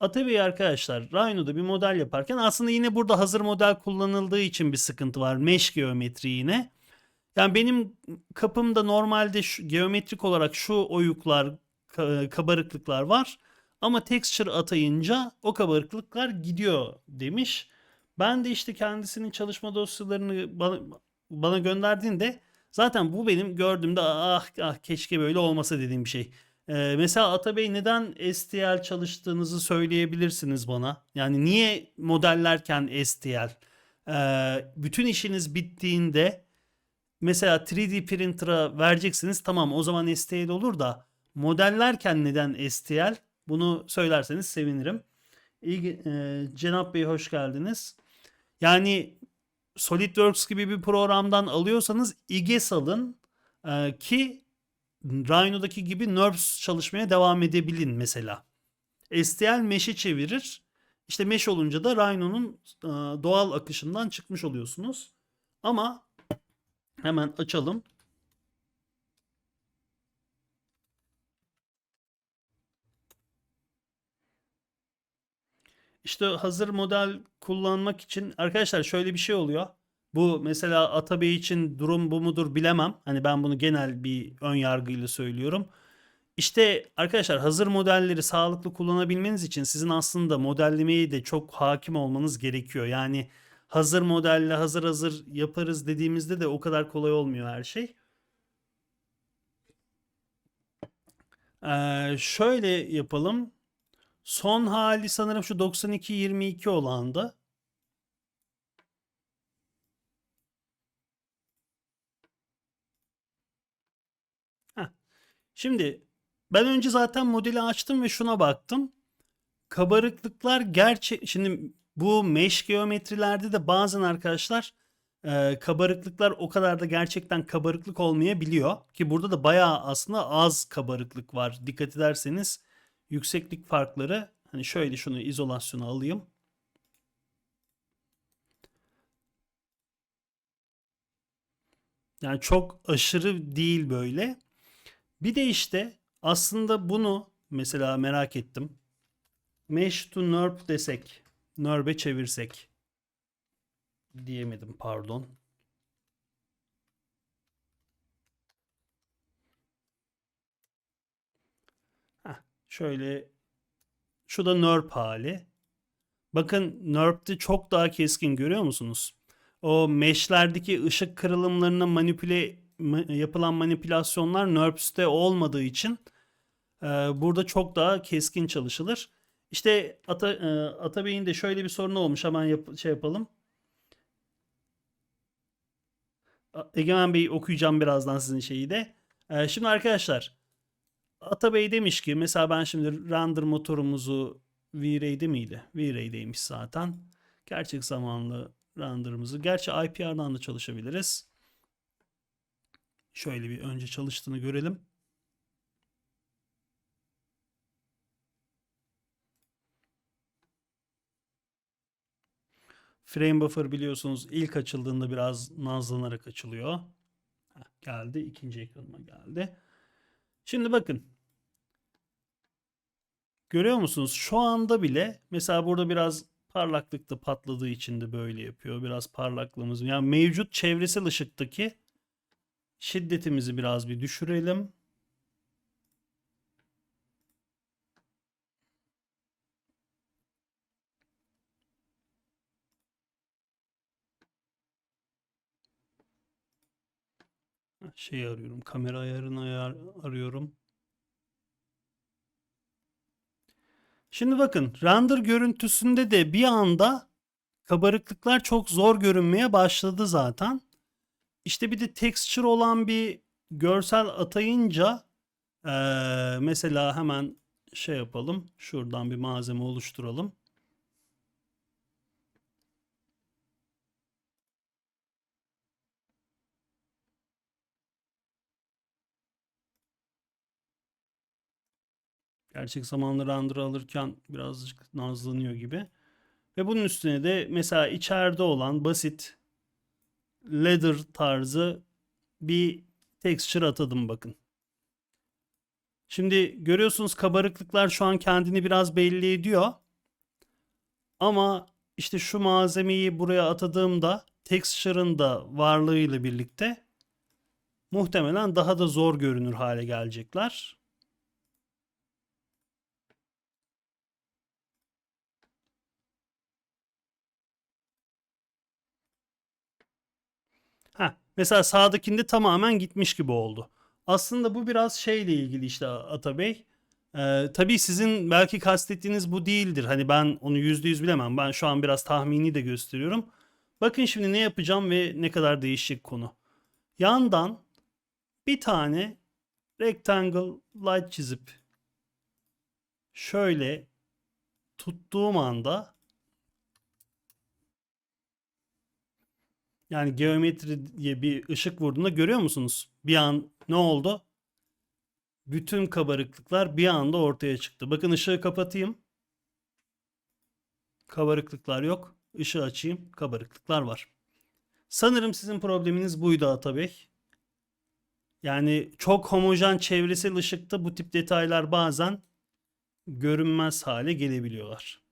Atabey arkadaşlar Rhino'da bir model yaparken aslında yine burada hazır model kullanıldığı için bir sıkıntı var. Mesh geometri yine. Yani benim kapımda normalde şu, geometrik olarak şu oyuklar, ka- kabarıklıklar var. Ama texture atayınca o kabarıklıklar gidiyor demiş. Ben de işte kendisinin çalışma dosyalarını bana, bana gönderdiğinde zaten bu benim gördüğümde ah ah keşke böyle olmasa dediğim bir şey. Ee, mesela Atabey neden STL çalıştığınızı söyleyebilirsiniz bana. Yani niye modellerken STL? Ee, bütün işiniz bittiğinde mesela 3D printer'a vereceksiniz tamam o zaman STL olur da modellerken neden STL? Bunu söylerseniz sevinirim. İyi, e, Cenap Bey hoş geldiniz. Yani SolidWorks gibi bir programdan alıyorsanız IGES alın e, ki Rhino'daki gibi NURBS çalışmaya devam edebilin mesela. STL Mesh'i çevirir. İşte Mesh olunca da Rhino'nun e, doğal akışından çıkmış oluyorsunuz. Ama hemen açalım. İşte hazır model kullanmak için arkadaşlar şöyle bir şey oluyor. Bu mesela Atabey için durum bu mudur bilemem. Hani ben bunu genel bir ön yargıyla söylüyorum. İşte arkadaşlar hazır modelleri sağlıklı kullanabilmeniz için sizin aslında modellemeye de çok hakim olmanız gerekiyor. Yani hazır modelle hazır hazır yaparız dediğimizde de o kadar kolay olmuyor her şey. Ee, şöyle yapalım. Son hali sanırım şu 92-22 olandı. Şimdi ben önce zaten modeli açtım ve şuna baktım. Kabarıklıklar gerçek şimdi bu mesh geometrilerde de bazen arkadaşlar e, kabarıklıklar o kadar da gerçekten kabarıklık olmayabiliyor ki burada da bayağı aslında az kabarıklık var. Dikkat ederseniz yükseklik farkları hani şöyle şunu izolasyona alayım. Yani çok aşırı değil böyle. Bir de işte aslında bunu mesela merak ettim. Mesh to NURB desek, NURB'e çevirsek diyemedim pardon. Heh, şöyle şu da NURB hali. Bakın NURB'de çok daha keskin görüyor musunuz? O mesh'lerdeki ışık kırılımlarına manipüle ma- yapılan manipülasyonlar NURBS'te olmadığı için e, burada çok daha keskin çalışılır. İşte Ata, e, Atabey'in de şöyle bir sorunu olmuş. Hemen yap- şey yapalım. Egemen Bey okuyacağım birazdan sizin şeyi de. E, şimdi arkadaşlar Atabey demiş ki mesela ben şimdi render motorumuzu V-Ray'de miydi? V-Ray'deymiş zaten. Gerçek zamanlı render'ımızı. Gerçi IPR'dan da çalışabiliriz. Şöyle bir önce çalıştığını görelim. Frame buffer biliyorsunuz ilk açıldığında biraz nazlanarak açılıyor. Heh, geldi. ikinci ekranıma geldi. Şimdi bakın. Görüyor musunuz? Şu anda bile mesela burada biraz parlaklıkta patladığı için de böyle yapıyor. Biraz parlaklığımız. Yani mevcut çevresel ışıktaki şiddetimizi biraz bir düşürelim. Şey arıyorum. Kamera ayarını ayar, arıyorum. Şimdi bakın render görüntüsünde de bir anda kabarıklıklar çok zor görünmeye başladı zaten. İşte bir de texture olan bir görsel atayınca eee, mesela hemen şey yapalım. Şuradan bir malzeme oluşturalım. Gerçek zamanlı render alırken birazcık nazlanıyor gibi. Ve bunun üstüne de mesela içeride olan basit ladder tarzı bir texture atadım bakın. Şimdi görüyorsunuz kabarıklıklar şu an kendini biraz belli ediyor. Ama işte şu malzemeyi buraya atadığımda texture'ın da varlığıyla birlikte muhtemelen daha da zor görünür hale gelecekler. Ha, mesela sağdakinde tamamen gitmiş gibi oldu. Aslında bu biraz şeyle ilgili işte Atabey. Ee, tabii sizin belki kastettiğiniz bu değildir. Hani ben onu yüzde yüz bilemem. Ben şu an biraz tahmini de gösteriyorum. Bakın şimdi ne yapacağım ve ne kadar değişecek konu. Yandan bir tane rectangle light çizip şöyle tuttuğum anda yani geometriye bir ışık vurduğunda görüyor musunuz? Bir an ne oldu? Bütün kabarıklıklar bir anda ortaya çıktı. Bakın ışığı kapatayım. Kabarıklıklar yok. Işığı açayım. Kabarıklıklar var. Sanırım sizin probleminiz buydu Atabey. Yani çok homojen çevresel ışıkta bu tip detaylar bazen görünmez hale gelebiliyorlar.